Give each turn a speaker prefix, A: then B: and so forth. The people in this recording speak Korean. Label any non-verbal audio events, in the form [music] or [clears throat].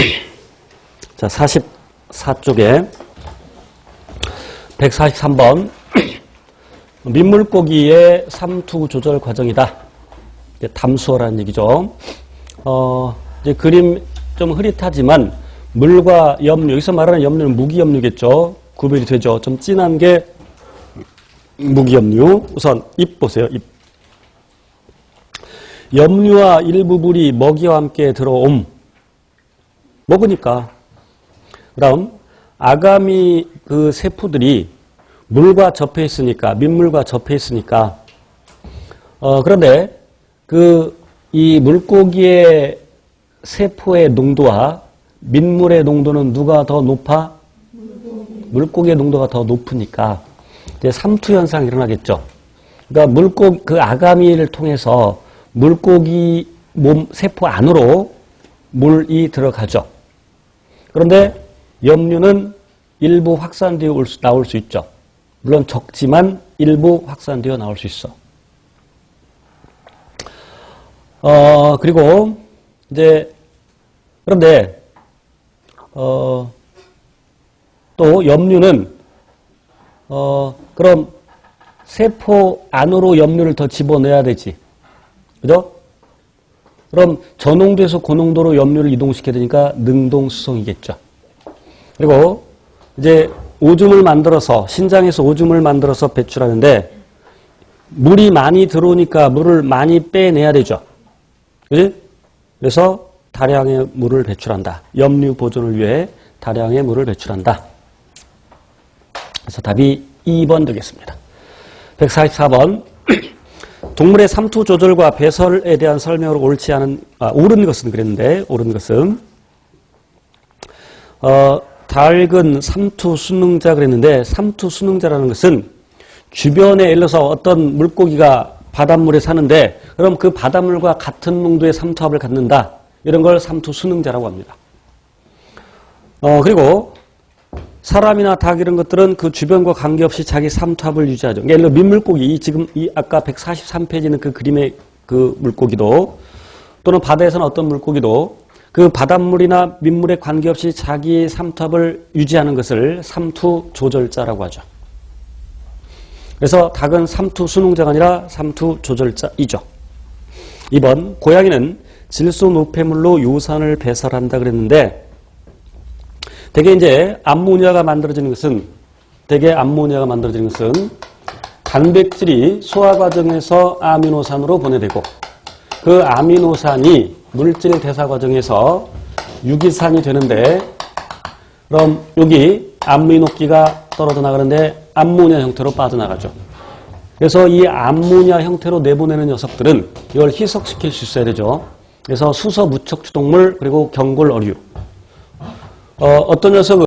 A: [clears throat] 자, 44쪽에 143번 [clears throat] 민물고기의 삼투 조절 과정이다. 담수어라는 얘기죠. 어, 이제 그림 좀 흐릿하지만 물과 염류, 여기서 말하는 염류는 무기염류겠죠. 구별이 되죠. 좀 진한 게 무기염류. 우선 잎 보세요. 잎. 염류와 일부 물이 먹이와 함께 들어옴. 먹으니까. 그다음 아가미 그 세포들이 물과 접해 있으니까 민물과 접해 있으니까 어 그런데 그 이 물고기의 세포의 농도와 민물의 농도는 누가 더 높아? 물고기의 농도가 더 높으니까 이제 삼투 현상이 일어나겠죠. 그러니까 물고기 그 아가미를 통해서 물고기 몸 세포 안으로 물이 들어가죠. 그런데 염류는 일부 확산되어 나올 수 있죠. 물론 적지만 일부 확산되어 나올 수 있어. 어, 그리고 이제 그런데 어, 또 염류는 어, 그럼 세포 안으로 염류를 더 집어넣어야 되지. 그죠? 그럼 저농도에서 고농도로 염류를 이동시켜야 되니까 능동수송이겠죠. 그리고 이제 오줌을 만들어서 신장에서 오줌을 만들어서 배출하는데 물이 많이 들어오니까 물을 많이 빼내야 되죠. 그지? 그래서 다량의 물을 배출한다. 염류 보존을 위해 다량의 물을 배출한다. 그래서 답이 2번 되겠습니다. 144번 동물의 삼투 조절과 배설에 대한 설명으로 옳지 않은 아, 옳은 것은 그랬는데 옳은 것은 어, 닭은 삼투 수능자 그랬는데 삼투 수능자라는 것은 주변에 예를 들어서 어떤 물고기가 바닷물에 사는데 그럼 그 바닷물과 같은 농도의 삼투압을 갖는다. 이런 걸 삼투 수능자라고 합니다. 어, 그리고 사람이나 닭 이런 것들은 그 주변과 관계없이 자기 삼투압을 유지하죠. 예를 들어 민물고기, 이 지금 이 아까 143페이지는 그 그림의 그 물고기도 또는 바다에서는 어떤 물고기도 그 바닷물이나 민물에 관계없이 자기 삼투압을 유지하는 것을 삼투 조절자라고 하죠. 그래서 닭은 삼투 수능자가 아니라 삼투 조절자이죠. 2번 고양이는 질소 노폐물로 요산을 배설한다 그랬는데 대개 이제 암모니아가 만들어지는 것은 대개 암모니아가 만들어지는 것은 단백질이 소화 과정에서 아미노산으로 보내되고 그 아미노산이 물질 대사 과정에서 유기산이 되는데 그럼 여기 암미노기가 떨어져 나가는데 암모니아 형태로 빠져나가죠. 그래서 이 암모니아 형태로 내보내는 녀석들은 이걸 희석시킬 수 있어야 되죠. 그래서 수소 무척 주동물 그리고 경골 어류 어, 어 떤 녀석은